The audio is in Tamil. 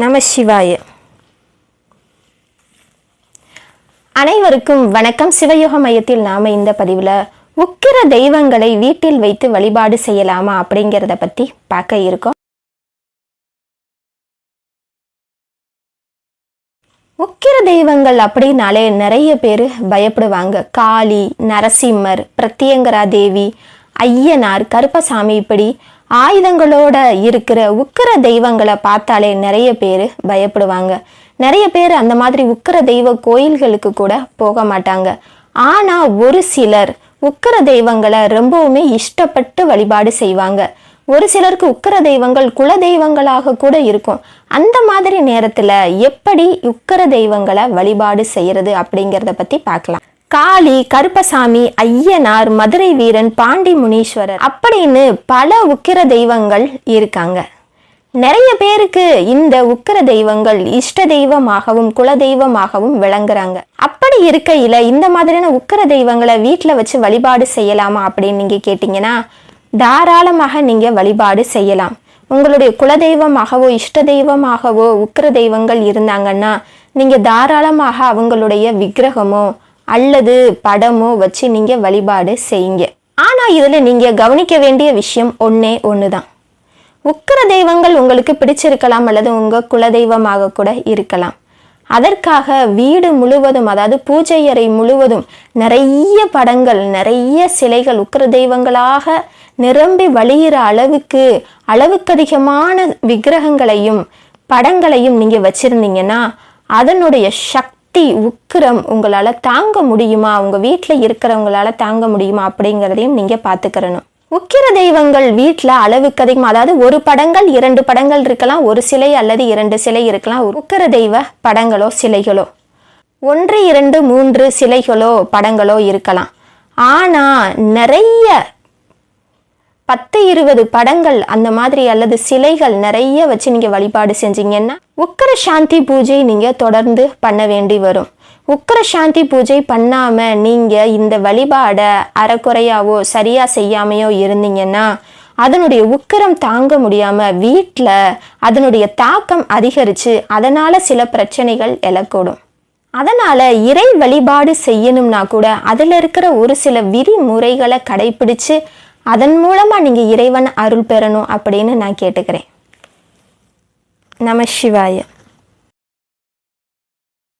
நம சிவாய. அனைவருக்கும் வணக்கம். சிவயோக மையத்தில் நாம இந்த பதிவில் உக்கிர தெய்வங்களை வீட்டில் வைத்து வழிபாடு செய்யலாமா அப்படிங்கிறத பற்றி பார்க்க இருக்கோம். உக்கிர தெய்வங்கள் அப்படின்னாலே நிறைய பேர் பயப்படுவாங்க. காளி நரசிம்மர் பிரத்யங்கரா தேவி ஐயனார் கருப்பசாமி இப்படி ஆயுதங்களோட இருக்கிற உக்கிர தெய்வங்களை பார்த்தாலே நிறைய பேர் பயப்படுவாங்க. நிறைய பேர் அந்த மாதிரி உக்கிர தெய்வ கோயில்களுக்கு கூட போக மாட்டாங்க. ஆனால் ஒரு சிலர் உக்கிர தெய்வங்களை ரொம்பவுமே இஷ்டப்பட்டு வழிபாடு செய்வாங்க. ஒரு சிலருக்கு உக்கிர தெய்வங்கள் குல தெய்வங்களாக கூட இருக்கும். அந்த மாதிரி நேரத்தில் எப்படி உக்கிர தெய்வங்களை வழிபாடு செய்கிறது அப்படிங்கிறத பற்றி பார்க்கலாம். காளி கருப்பசாமி ஐயனார் மதுரை வீரன் பாண்டி முனீஸ்வரர் அப்படின்னு பல உக்கிர தெய்வங்கள் இருக்காங்க. நிறைய பேருக்கு இந்த உக்கிர தெய்வங்கள் இஷ்ட தெய்வமாகவும் குல தெய்வமாகவும் விளங்குறாங்க. அப்படி இருக்கையில் இந்த மாதிரியான உக்கிர தெய்வங்களை வீட்டில் வச்சு வழிபாடு செய்யலாமா அப்படின்னு நீங்கள் கேட்டிங்கன்னா தாராளமாக நீங்கள் வழிபாடு செய்யலாம். உங்களுடைய குலதெய்வமாகவோ இஷ்ட தெய்வமாகவோ உக்கிர தெய்வங்கள் இருந்தாங்கன்னா நீங்கள் தாராளமாக அவங்களுடைய விக்கிரகமோ அல்லது படமோ வச்சு நீங்க வழிபாடு செய்யுங்க. ஆனா இதுல நீங்க கவனிக்க வேண்டிய விஷயம் ஒன்னே தான் உக்கிர தெய்வங்கள் உங்களுக்கு பிடிச்சிருக்கலாம் அல்லது உங்க குலதெய்வமாக கூட இருக்கலாம். அதற்காக வீடு முழுவதும் அதாவது பூஜை அறை முழுவதும் நிறைய படங்கள் நிறைய சிலைகள் உக்கிர தெய்வங்களாக நிரம்பி வழிகிற அளவுக்கு அளவுக்கு அதிகமான விக்கிரகங்களையும் படங்களையும் நீங்க வச்சிருந்தீங்கன்னா அதனுடைய சக்தி உக்கிரம் உங்களால் தாங்க முடியுமா? உங்கள் வீட்டில் இருக்கிறவங்களால தாங்க முடியுமா? அப்படிங்கிறதையும் நீங்கள் பார்த்துக்கிறணும் உக்கிர தெய்வங்கள் வீட்டில் அளவுக்கு அதிகமாக அதாவது ஒரு படங்கள் இரண்டு படங்கள் இருக்கலாம் ஒரு சிலை அல்லது இரண்டு சிலை இருக்கலாம். உக்கிர தெய்வ படங்களோ சிலைகளோ ஒன்று இரண்டு மூன்று சிலைகளோ படங்களோ இருக்கலாம். ஆனால் நிறைய பத்து இருபது படங்கள் அந்த மாதிரி அல்லது சிலைகள் நிறைய வச்சு நீங்கள் வழிபாடு செஞ்சீங்கன்னா உக்கர சாந்தி பூஜை நீங்கள் தொடர்ந்து பண்ண வேண்டி வரும். உக்கர சாந்தி பூஜை பண்ணாமல் நீங்கள் இந்த வழிபாடை அறக்குறையாவோ சரியாக செய்யாமையோ இருந்தீங்கன்னா அதனுடைய உக்கிரம் தாங்க முடியாமல் வீட்டில் அதனுடைய தாக்கம் அதிகரித்து அதனால் சில பிரச்சனைகள் எழக்கூடும். அதனால் இறை வழிபாடு செய்யணும்னா கூட அதில் இருக்கிற ஒரு சில விதிமுறைகளை கடைபிடிச்சு அதன் மூலமாக நீங்கள் இறைவன் அருள் பெறணும் அப்படின்னு நான் கேட்டுக்கிறேன். நம சிவாய.